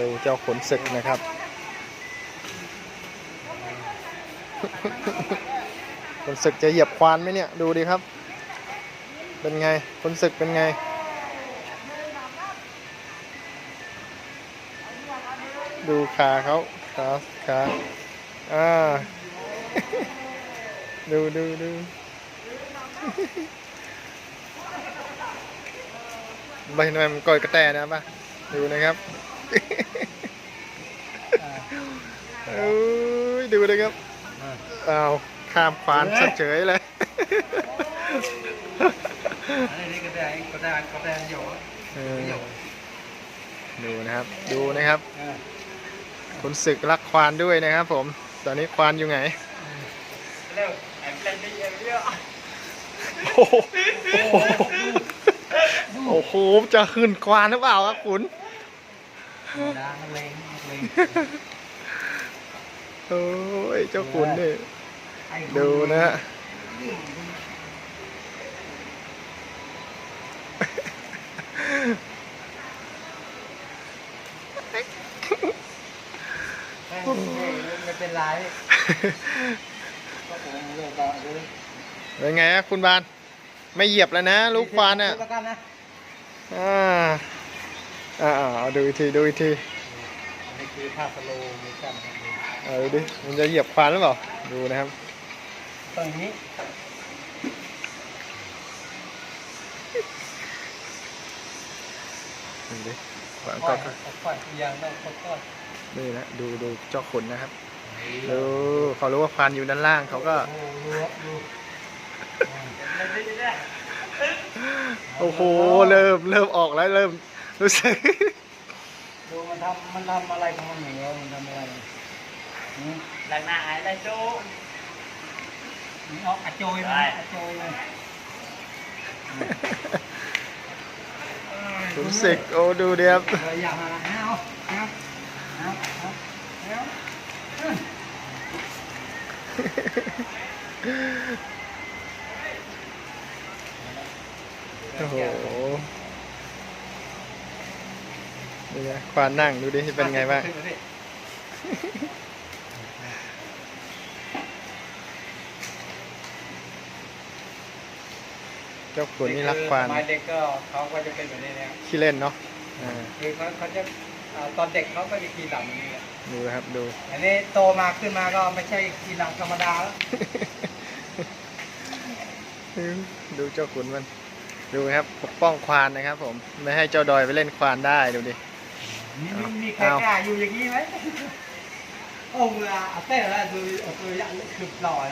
ดูเจ้าขนศึกนะครับ ขนศึกจะเหยียบควานไหมเนี่ย ดูดิครับ เป็นไงขนศึกเป็นไง ดูขาเขาขาขาอ่า ดูดูดูใบหน่อยมันก่อยกระแตนะป่ะ ดูนะครับ เอ้ยดูเลยครับอ้าวข้ามควานสัเฉยเลยอันนี้ก็ได้ก็ได้ก็ได้อยู่เออดูนะครับดูนะครับคุณศึกรักควานด้วยนะครับผม ตอนนี้ควานอยู่ไหนเร็วแอมเล่นได้เยอะเยอะโอ้โหโอ้โห จะขึ้นควานหรือเปล่าครับคุณ ดังเล็งเล็งโอ้ยเจ้าขุนนี่ดูนะฮะไม่เป็นไรก็ผมเลิกก็เลยเป็นไงฮะคุณบาน ไม่เหยียบแล้วนะ ลูกควานอะแล้วกันนะอ่า อ่าเอาดูอีกทีดูอีกทีนี่คือภาพสโลว์มีกันเอาดูดิมันจะเหยียบควานหรือเปล่าดูนะครับตรงนี้ดูดิควานค่ก็อยค่อยยังต้องค่อยนี่นะดูดูเจ้าขนนะครับดูเขารู้ว่าควานอยู่ด้านล่างเขาก็ดูดูดูโอ้โหเริ่มเริ่มออกแล้วเริ่ม รู้สึกดูมันทำมันทำอะไรของมันเหนือมันทำอะไรหืมหลังหน้าไอ้ไรโจมันออกอะโจยมันอะโจยมันรู้สึกโอ้ดูเดียบเอออย่ามาละเอาเอาเอาเอาเอาโอ้โห นี่นะควานนั่งดูดิเป็นไงบ้าง เจ้าขุนนี่รักควานสมัยเด็กก็เขาก็จะเป็นแบบนี้เนี่ยขี้เล่นเนาะอ่าคือเขาเขาจะอ่าตอนเด็กเขาก็จะขี่หลังอย่างนี้แหละดูนะครับดู อันนี้โตมาขึ้นมาก็ไม่ใช่ขี่หลังธรรมดาแล้ว ดูเจ้าขุนมัน ดูครับปกป้องควานนะครับผม ไม่ให้เจ้าดอยไปเล่นควานได้ดูดิ มีมีมีใครเอากล้าอยู่อย่างนี้ไหมองค์ละเต้ละดูตั